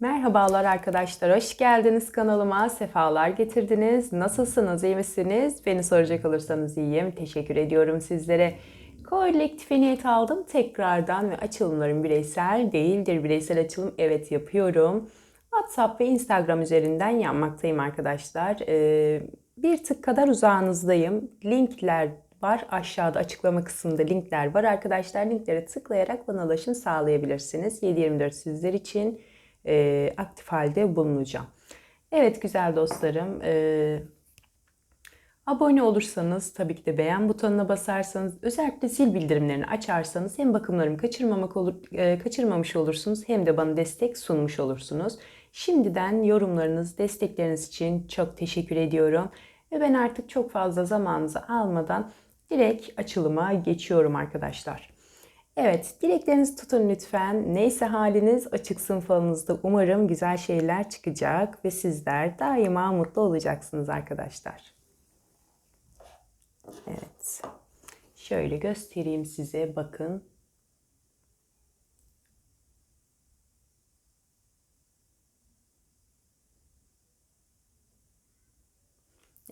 Merhabalar arkadaşlar, hoş geldiniz kanalıma, sefalar getirdiniz. Nasılsınız, iyi misiniz? Beni soracak olursanız iyiyim, teşekkür ediyorum sizlere. Kolektif niyet aldım tekrardan ve açılımlarım bireysel değildir. Bireysel açılım evet yapıyorum. WhatsApp ve Instagram üzerinden yapmaktayım arkadaşlar. Ee, bir tık kadar uzağınızdayım. Linkler var aşağıda açıklama kısmında linkler var arkadaşlar. Linklere tıklayarak bana ulaşım sağlayabilirsiniz. 7-24 sizler için e, aktif halde bulunacağım. Evet güzel dostlarım. E, abone olursanız tabii ki de beğen butonuna basarsanız özellikle zil bildirimlerini açarsanız hem bakımlarımı kaçırmamak olur, e, kaçırmamış olursunuz hem de bana destek sunmuş olursunuz. Şimdiden yorumlarınız, destekleriniz için çok teşekkür ediyorum. Ve ben artık çok fazla zamanınızı almadan direkt açılıma geçiyorum arkadaşlar. Evet, dileklerinizi tutun lütfen. Neyse haliniz açıksın falınızda. Umarım güzel şeyler çıkacak ve sizler daima mutlu olacaksınız arkadaşlar. Evet. Şöyle göstereyim size. Bakın.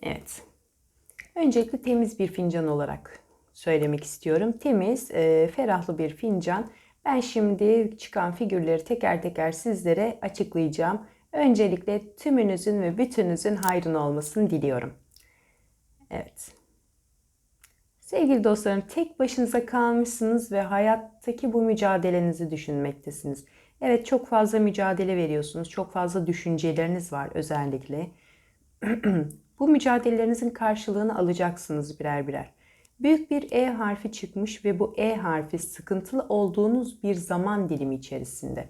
Evet. Öncelikle temiz bir fincan olarak söylemek istiyorum. Temiz, e, ferahlı bir fincan. Ben şimdi çıkan figürleri teker teker sizlere açıklayacağım. Öncelikle tümünüzün ve bütününüzün hayrına olmasını diliyorum. Evet. Sevgili dostlarım, tek başınıza kalmışsınız ve hayattaki bu mücadelenizi düşünmektesiniz. Evet, çok fazla mücadele veriyorsunuz. Çok fazla düşünceleriniz var özellikle. bu mücadelelerinizin karşılığını alacaksınız birer birer. Büyük bir E harfi çıkmış ve bu E harfi sıkıntılı olduğunuz bir zaman dilimi içerisinde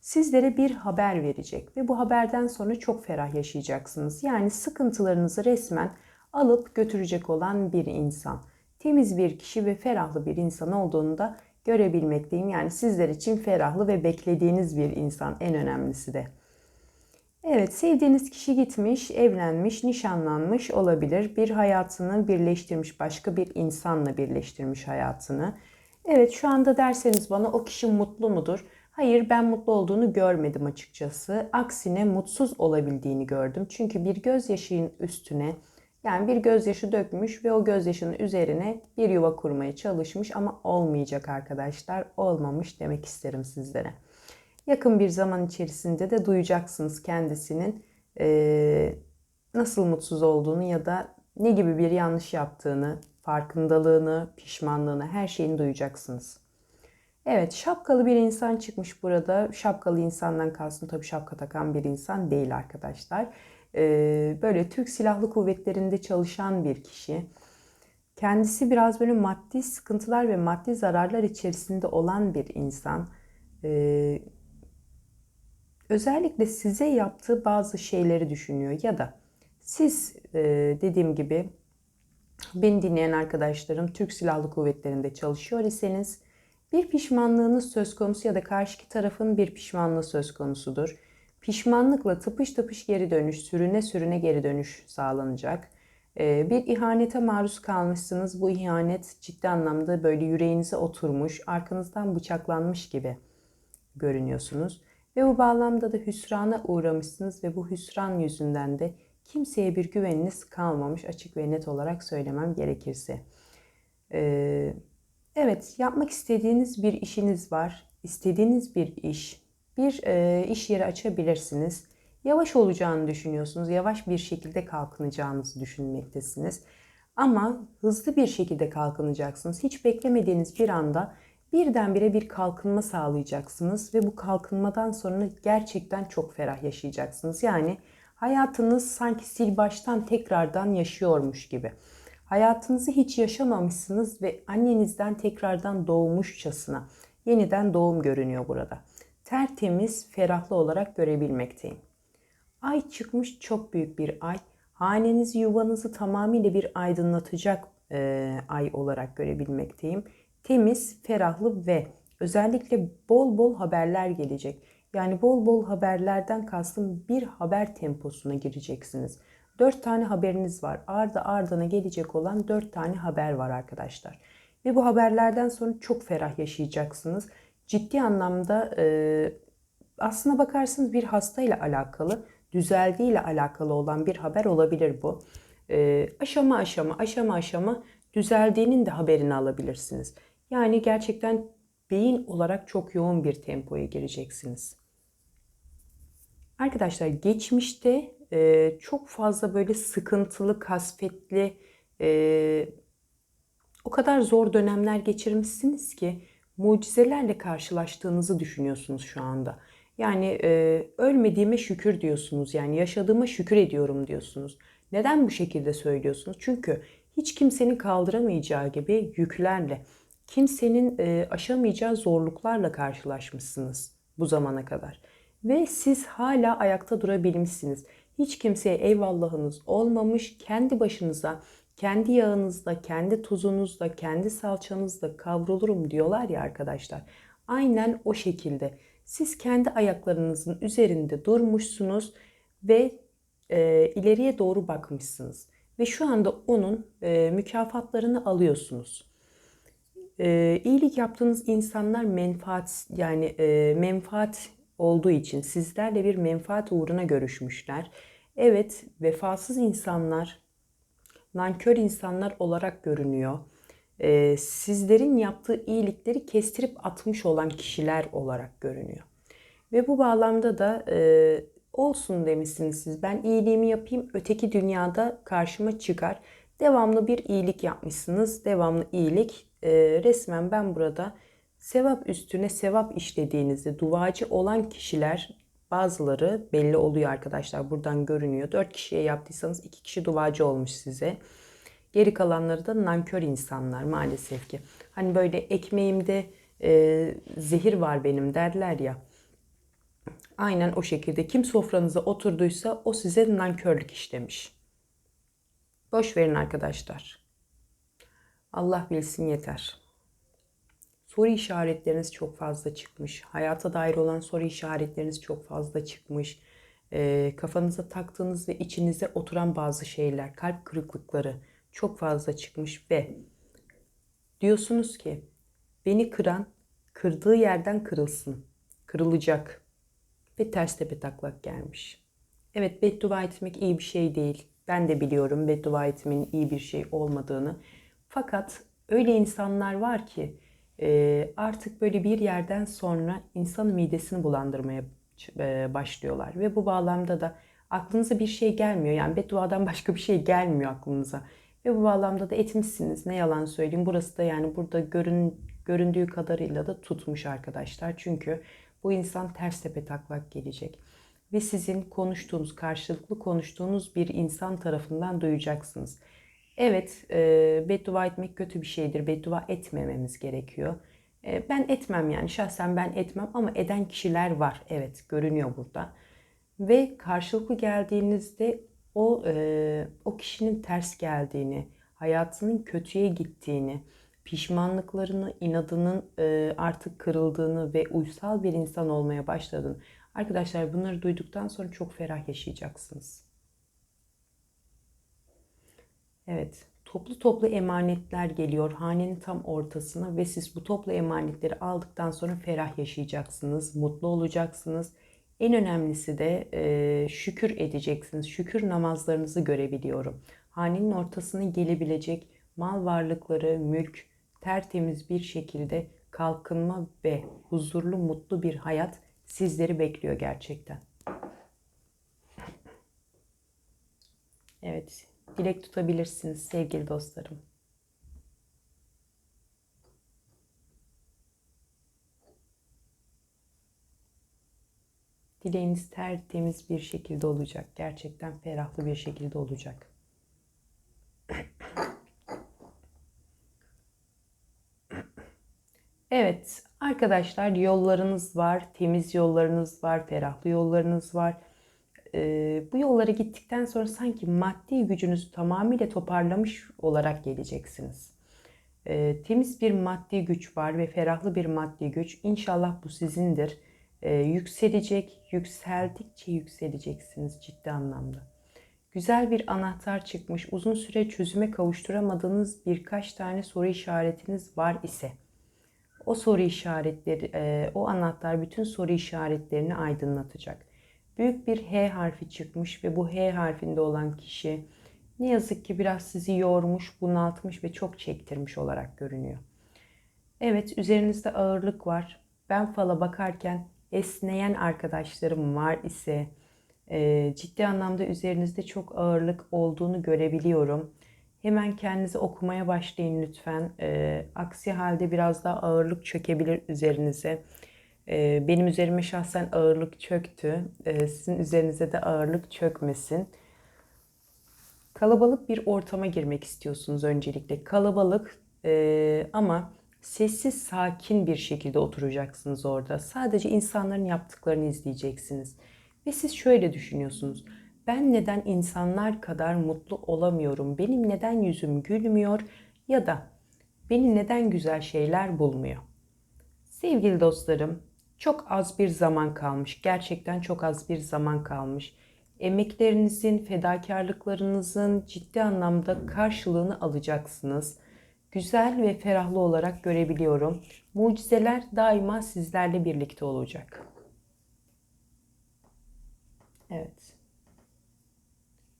sizlere bir haber verecek ve bu haberden sonra çok ferah yaşayacaksınız. Yani sıkıntılarınızı resmen alıp götürecek olan bir insan. Temiz bir kişi ve ferahlı bir insan olduğunu da görebilmekteyim. Yani sizler için ferahlı ve beklediğiniz bir insan en önemlisi de. Evet, sevdiğiniz kişi gitmiş, evlenmiş, nişanlanmış olabilir. Bir hayatını birleştirmiş, başka bir insanla birleştirmiş hayatını. Evet, şu anda derseniz bana o kişi mutlu mudur? Hayır, ben mutlu olduğunu görmedim açıkçası. Aksine mutsuz olabildiğini gördüm. Çünkü bir gözyaşının üstüne, yani bir gözyaşı dökmüş ve o gözyaşının üzerine bir yuva kurmaya çalışmış ama olmayacak arkadaşlar. Olmamış demek isterim sizlere. Yakın bir zaman içerisinde de duyacaksınız kendisinin e, nasıl mutsuz olduğunu ya da ne gibi bir yanlış yaptığını, farkındalığını, pişmanlığını, her şeyini duyacaksınız. Evet, şapkalı bir insan çıkmış burada. Şapkalı insandan kastım tabii şapka takan bir insan değil arkadaşlar. Ee, böyle Türk Silahlı Kuvvetleri'nde çalışan bir kişi. Kendisi biraz böyle maddi sıkıntılar ve maddi zararlar içerisinde olan bir insan. Ee, özellikle size yaptığı bazı şeyleri düşünüyor ya da siz e, dediğim gibi beni dinleyen arkadaşlarım Türk Silahlı Kuvvetleri'nde çalışıyor iseniz bir pişmanlığınız söz konusu ya da karşıki tarafın bir pişmanlığı söz konusudur. Pişmanlıkla tıpış tıpış geri dönüş, sürüne sürüne geri dönüş sağlanacak. E, bir ihanete maruz kalmışsınız. Bu ihanet ciddi anlamda böyle yüreğinize oturmuş, arkanızdan bıçaklanmış gibi görünüyorsunuz. Ve bu bağlamda da hüsrana uğramışsınız ve bu hüsran yüzünden de kimseye bir güveniniz kalmamış açık ve net olarak söylemem gerekirse. Ee, evet yapmak istediğiniz bir işiniz var. İstediğiniz bir iş, bir e, iş yeri açabilirsiniz. Yavaş olacağını düşünüyorsunuz. Yavaş bir şekilde kalkınacağınızı düşünmektesiniz. Ama hızlı bir şekilde kalkınacaksınız. Hiç beklemediğiniz bir anda birdenbire bir kalkınma sağlayacaksınız ve bu kalkınmadan sonra gerçekten çok ferah yaşayacaksınız. Yani hayatınız sanki sil baştan tekrardan yaşıyormuş gibi. Hayatınızı hiç yaşamamışsınız ve annenizden tekrardan doğmuşçasına yeniden doğum görünüyor burada. Tertemiz, ferahlı olarak görebilmekteyim. Ay çıkmış çok büyük bir ay. Hanenizi, yuvanızı tamamıyla bir aydınlatacak e, ay olarak görebilmekteyim temiz, ferahlı ve özellikle bol bol haberler gelecek. Yani bol bol haberlerden kastım bir haber temposuna gireceksiniz. Dört tane haberiniz var. Ardı ardına gelecek olan dört tane haber var arkadaşlar. Ve bu haberlerden sonra çok ferah yaşayacaksınız. Ciddi anlamda e, aslına bakarsınız bir hastayla alakalı, düzeldiğiyle alakalı olan bir haber olabilir bu. E, aşama aşama, aşama aşama düzeldiğinin de haberini alabilirsiniz. Yani gerçekten beyin olarak çok yoğun bir tempoya gireceksiniz. Arkadaşlar geçmişte e, çok fazla böyle sıkıntılı, kasvetli, e, o kadar zor dönemler geçirmişsiniz ki mucizelerle karşılaştığınızı düşünüyorsunuz şu anda. Yani e, ölmediğime şükür diyorsunuz. Yani yaşadığıma şükür ediyorum diyorsunuz. Neden bu şekilde söylüyorsunuz? Çünkü hiç kimsenin kaldıramayacağı gibi yüklerle, kimsenin e, aşamayacağı zorluklarla karşılaşmışsınız bu zamana kadar. Ve siz hala ayakta durabilmişsiniz. Hiç kimseye eyvallahınız olmamış, kendi başınıza, kendi yağınızla, kendi tuzunuzla, kendi salçanızla kavrulurum diyorlar ya arkadaşlar. Aynen o şekilde. Siz kendi ayaklarınızın üzerinde durmuşsunuz ve e, ileriye doğru bakmışsınız. Ve şu anda onun e, mükafatlarını alıyorsunuz. E, iyilik yaptığınız insanlar menfaat yani e, menfaat olduğu için sizlerle bir menfaat uğruna görüşmüşler. Evet, vefasız insanlar, nankör insanlar olarak görünüyor. Ee, sizlerin yaptığı iyilikleri kestirip atmış olan kişiler olarak görünüyor. Ve bu bağlamda da e, olsun demişsiniz siz. Ben iyiliğimi yapayım, öteki dünyada karşıma çıkar. Devamlı bir iyilik yapmışsınız. Devamlı iyilik. E, resmen ben burada sevap üstüne sevap işlediğinizi duacı olan kişiler bazıları belli oluyor arkadaşlar. Buradan görünüyor. 4 kişiye yaptıysanız 2 kişi duacı olmuş size. Geri kalanları da nankör insanlar maalesef ki. Hani böyle ekmeğimde e, zehir var benim derler ya. Aynen o şekilde. Kim sofranıza oturduysa o size nankörlük işlemiş. Boş verin arkadaşlar. Allah bilsin yeter. Soru işaretleriniz çok fazla çıkmış. Hayata dair olan soru işaretleriniz çok fazla çıkmış. E, kafanıza taktığınız ve içinize oturan bazı şeyler, kalp kırıklıkları çok fazla çıkmış ve diyorsunuz ki beni kıran kırdığı yerden kırılsın. Kırılacak. Ve ters tepe taklak gelmiş. Evet beddua etmek iyi bir şey değil. Ben de biliyorum beddua etmenin iyi bir şey olmadığını. Fakat öyle insanlar var ki e, artık böyle bir yerden sonra insan midesini bulandırmaya e, başlıyorlar. Ve bu bağlamda da aklınıza bir şey gelmiyor. Yani bedduadan başka bir şey gelmiyor aklınıza. Ve bu bağlamda da etmişsiniz. Ne yalan söyleyeyim. Burası da yani burada görün, göründüğü kadarıyla da tutmuş arkadaşlar. Çünkü bu insan ters tepe taklak gelecek. Ve sizin konuştuğunuz, karşılıklı konuştuğunuz bir insan tarafından duyacaksınız. Evet, e, beddua etmek kötü bir şeydir. Beddua etmememiz gerekiyor. E, ben etmem yani şahsen ben etmem ama eden kişiler var. Evet, görünüyor burada. Ve karşılıklı geldiğinizde o e, o kişinin ters geldiğini, hayatının kötüye gittiğini, pişmanlıklarını, inadının e, artık kırıldığını ve uysal bir insan olmaya başladığını. Arkadaşlar bunları duyduktan sonra çok ferah yaşayacaksınız. Evet, toplu toplu emanetler geliyor hanenin tam ortasına ve siz bu toplu emanetleri aldıktan sonra ferah yaşayacaksınız, mutlu olacaksınız. En önemlisi de e, şükür edeceksiniz. Şükür namazlarınızı görebiliyorum. Hanenin ortasına gelebilecek mal varlıkları, mülk tertemiz bir şekilde kalkınma ve huzurlu, mutlu bir hayat sizleri bekliyor gerçekten. Evet, dilek tutabilirsiniz sevgili dostlarım. Dileğiniz tertemiz bir şekilde olacak. Gerçekten ferahlı bir şekilde olacak. Evet arkadaşlar yollarınız var, temiz yollarınız var, ferahlı yollarınız var e, bu yollara gittikten sonra sanki maddi gücünüzü tamamıyla toparlamış olarak geleceksiniz. E, temiz bir maddi güç var ve ferahlı bir maddi güç. İnşallah bu sizindir. E, yükselecek, yükseldikçe yükseleceksiniz ciddi anlamda. Güzel bir anahtar çıkmış. Uzun süre çözüme kavuşturamadığınız birkaç tane soru işaretiniz var ise O soru işaretleri, e, o anahtar bütün soru işaretlerini aydınlatacak. Büyük bir H harfi çıkmış ve bu H harfinde olan kişi ne yazık ki biraz sizi yormuş, bunaltmış ve çok çektirmiş olarak görünüyor. Evet, üzerinizde ağırlık var. Ben fala bakarken esneyen arkadaşlarım var ise e, ciddi anlamda üzerinizde çok ağırlık olduğunu görebiliyorum. Hemen kendinizi okumaya başlayın lütfen. E, aksi halde biraz daha ağırlık çökebilir üzerinize. E, benim üzerime şahsen ağırlık çöktü. E, sizin üzerinize de ağırlık çökmesin. Kalabalık bir ortama girmek istiyorsunuz öncelikle. Kalabalık e, ama sessiz sakin bir şekilde oturacaksınız orada. Sadece insanların yaptıklarını izleyeceksiniz. Ve siz şöyle düşünüyorsunuz. Ben neden insanlar kadar mutlu olamıyorum? Benim neden yüzüm gülmüyor? Ya da beni neden güzel şeyler bulmuyor? Sevgili dostlarım, çok az bir zaman kalmış. Gerçekten çok az bir zaman kalmış. Emeklerinizin, fedakarlıklarınızın ciddi anlamda karşılığını alacaksınız. Güzel ve ferahlı olarak görebiliyorum. Mucizeler daima sizlerle birlikte olacak. Evet.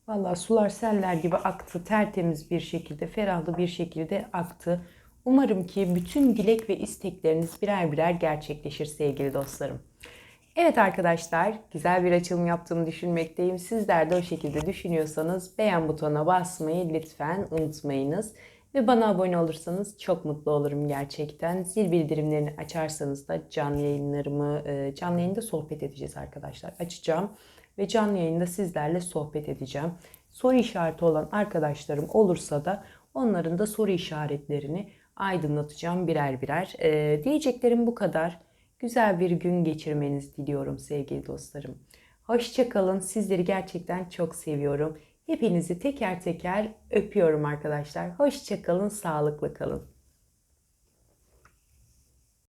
Vallahi sular seller gibi aktı. Tertemiz bir şekilde, ferahlı bir şekilde aktı. Umarım ki bütün dilek ve istekleriniz birer birer gerçekleşir sevgili dostlarım. Evet arkadaşlar, güzel bir açılım yaptığımı düşünmekteyim. Sizler de o şekilde düşünüyorsanız beğen butonuna basmayı lütfen unutmayınız. Ve bana abone olursanız çok mutlu olurum gerçekten. Zil bildirimlerini açarsanız da canlı yayınlarımı, e, canlı yayında sohbet edeceğiz arkadaşlar. Açacağım ve canlı yayında sizlerle sohbet edeceğim. Soru işareti olan arkadaşlarım olursa da onların da soru işaretlerini aydınlatacağım birer birer. Ee, diyeceklerim bu kadar. Güzel bir gün geçirmenizi diliyorum sevgili dostlarım. Hoşçakalın. Sizleri gerçekten çok seviyorum. Hepinizi teker teker öpüyorum arkadaşlar. Hoşçakalın, sağlıklı kalın.